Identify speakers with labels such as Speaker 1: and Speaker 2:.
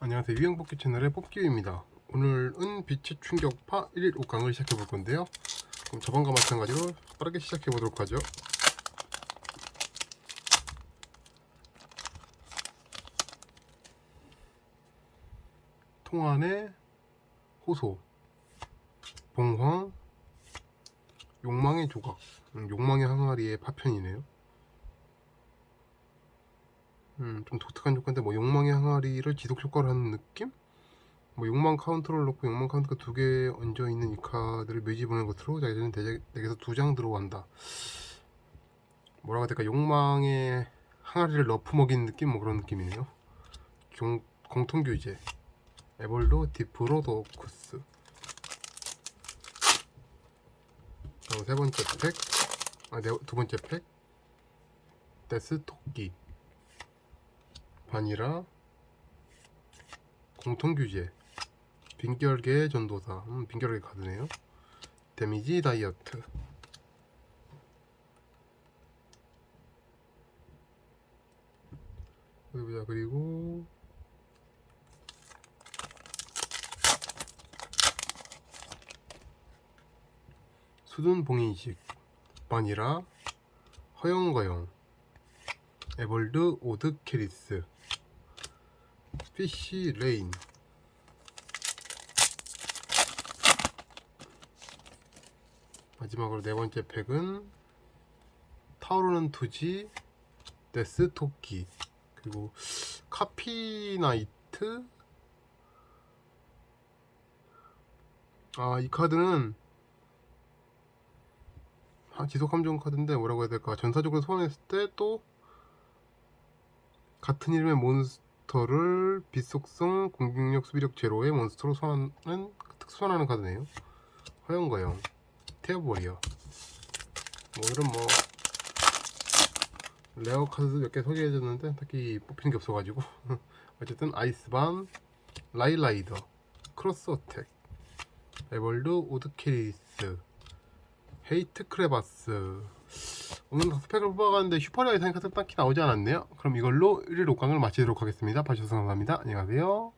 Speaker 1: 안녕하세요. 유형뽑기 채널의 뽑기입니다. 오늘은 빛의 충격파 1일 5강을 시작해 볼 건데요. 그럼 저번과 마찬가지로 빠르게 시작해 보도록 하죠. 통안의 호소 봉황 욕망의 조각. 음, 욕망의 항아리의 파편이네요 음, 좀 독특한 조건인데 뭐 욕망의 항아리를 지속 효과를 하는 느낌? 뭐 욕망 카운터를 넣고 욕망 카운터가 두 개 얹어 있는 이 카드를 묘지 보낸 것으로 자기는 덱에서 두 장 들어간다. 뭐라고 해야 될까? 욕망의 항아리를 너프 먹인 느낌 뭐 그런 느낌이네요. 공, 공통 규제 에벌로 디프로도쿠스 그리고 세 번째 팩, 아, 네, 두 번째 팩 데스 토끼 바니라 공통 규제 빈결계 전도사. 음, 빈결계 카드네요. 데미지 다이어트. 보자. 그리고 수둔 봉인식. 바니라 허영거영 에벌드 오드 캐리스. 피시 레인. 마지막으로 네 번째 팩은 타오르는 투지 데스 토끼. 그리고 카피나이트. 아 이 카드는 아, 지속 함정 카드인데 뭐라고 해야 될까? 전사적으로 소환했을 때 또 같은 이름의 몬스터를 빛속성 공격력 수비력 제로의 몬스터로 소환하는 특수 소환하는 카드네요. 허영거영 테어보리어 뭐 이런 뭐 레어 카드 몇 개 소개해줬는데 딱히 뽑히는 게 없어가지고. 어쨌든 아이스밤 라이라이더 크로스 어택 에벌드 오드캐리스 헤이트 크레바스 오늘 뽑아갔는데 슈퍼리어 이상의 카드 딱히 나오지 않았네요. 그럼 이걸로 1일 5강을 마치도록 하겠습니다. 봐주셔서 감사합니다. 안녕하세요